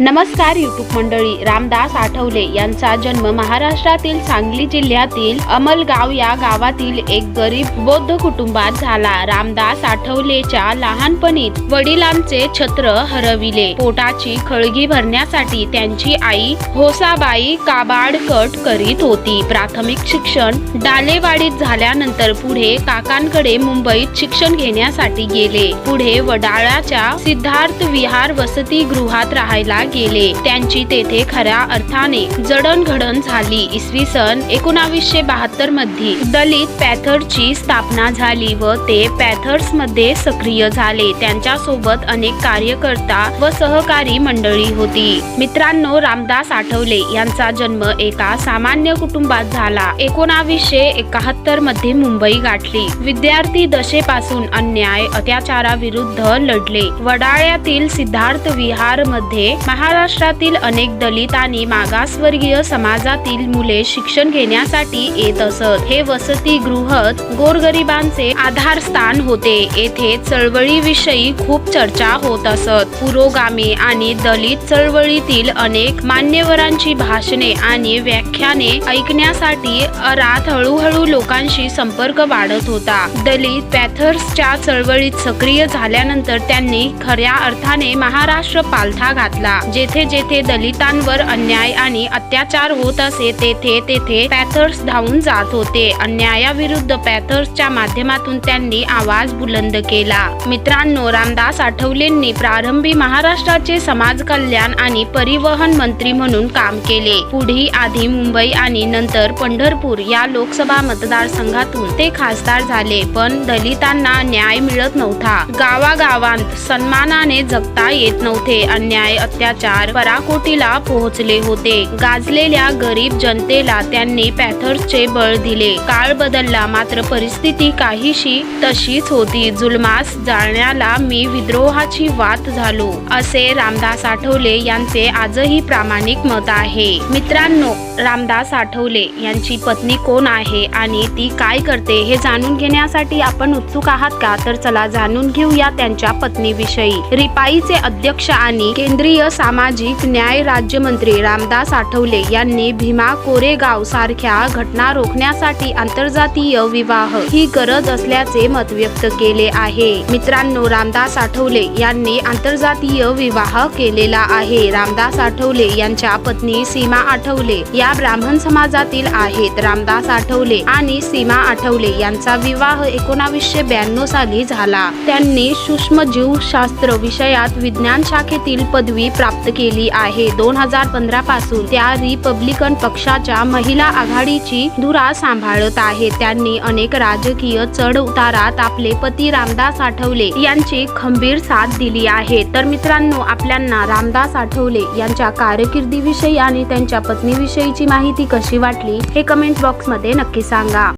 नमस्कार युट्यूब मंडळी. रामदास आठवले यांचा जन्म महाराष्ट्रातील सांगली जिल्ह्यातील अमलगाव या गावातील एक गरीब बौद्ध कुटुंबात झाला. रामदास आठवलेच्या लहानपणीत वडिलांचे छत्र हरविले. पोटाची खळगी भरण्यासाठी त्यांची आई होसाबाई काबाड कट करीत होती. प्राथमिक शिक्षण डालेवाडीत झाल्यानंतर पुढे काकांकडे मुंबईत शिक्षण घेण्यासाठी गेले. पुढे वडाळ्याच्या सिद्धार्थ विहार वसतिगृहात राहायला गेले त्यांची तेथे खऱ्या अर्थाने जडणघडण झाली. इसवी सन एकोणावीसशे बहात्तरमध्ये दलित पॅथरची स्थापना झाली व ते पॅथर्समध्ये सक्रिय झाले. त्यांच्यासोबत अनेक कार्यकर्ता व सहकारी मंडळी होती. मित्रांनो रामदास आठवले यांचा जन्म एका सामान्य कुटुंबात झाला. एकोणावीसशे एकाहत्तरमध्ये मुंबई गाठली. विद्यार्थी दशेपासून अन्याय अत्याचाराविरुद्ध लढले. वडाळ्यातील सिद्धार्थ विहारमध्ये महाराष्ट्रातील अनेक दलित आणि मागासवर्गीय समाजातील मुले शिक्षण घेण्यासाठी येत असत. हे वसतिगृह गोरगरिबांचे आधारस्थान होते. येथे चळवळीविषयी खूप चर्चा होत असत. पुरोगामी आणि दलित चळवळीतील अनेक मान्यवरांची भाषणे आणि व्याख्याने ऐकण्यासाठी अरात हळूहळू लोकांशी संपर्क वाढत होता. दलित पॅथर्सच्या चळवळीत सक्रिय झाल्यानंतर त्यांनी खऱ्या अर्थाने महाराष्ट्र पालथा घातला. जेथे जेथे दलितांवर अन्याय आणि अत्याचार होत असे तेथे तेथे पॅथर्स धावून जात होते. अन्यायाविरुद्ध पॅथर्सच्या माध्यमातून त्यांनी आवाज बुलंद केला. मित्रांनो रामदास आठवलेंनी प्रारंभी महाराष्ट्राचे समाज कल्याण आणि परिवहन मंत्री म्हणून काम केले. पुढे आधी मुंबई आणि नंतर पंढरपूर या लोकसभा मतदारसंघातून ते खासदार झाले पण दलितांना न्याय मिळत नव्हता. गावागावांत सन्मानाने जगता येत नव्हते. अन्याय अत्याचार पराकोटीला पोहोचले होते. गाजलेल्या गरीब जनतेला त्यांनी पॅथर्सचे बळ दिले. काळ बदलला मात्र परिस्थिती काहीशी तशीच होती. जुलमास जाळण्याला मी विद्रोहाची वात झालो असे रामदास आठवले यांचे आजही प्रामाणिक मत आहे. मित्रांनो रामदास आठवले यांची पत्नी कोण आहे आणि ती काय करते हे जाणून घेण्यासाठी आपण उत्सुक आहात का? तर चला जाणून घेऊया त्यांच्या पत्नीविषयी. रिपाईचे अध्यक्ष आणि केंद्रीय सा सामाजिक न्याय राज्यमंत्री रामदास आठवले यांनी भीमा कोरेगाव सारख्या घटना रोखण्यासाठी आंतरजातीय विवाह ही गरज असल्याचे मत व्यक्त केले आहे. मित्रांनो रामदास आठवले यांनी आंतरजातीय विवाह केलेला आहे. रामदास आठवले यांच्या पत्नी सीमा आठवले या ब्राह्मण समाजातील आहेत. रामदास आठवले आणि सीमा आठवले यांचा विवाह एकोणावीसशे ब्याण्णव साली झाला. त्यांनी सूक्ष्मजीवशास्त्र विषयात विज्ञान शाखेतील पदवी प्राप्त प्राप्त केली आहे. दोन हजार पंधरा पासून त्या रिपब्लिकन पक्षाच्या महिला आघाडीची धुरा सांभाळत आहे त्यांनी अनेक राजकीय चढ उतारात आपले पती रामदास आठवले यांची खंबीर साथ दिली आहे. तर मित्रांनो आपल्यांना रामदास आठवले यांच्या कारकिर्दीविषयी आणि त्यांच्या पत्नीविषयीची माहिती कशी वाटली हे कमेंट बॉक्समध्ये नक्की सांगा.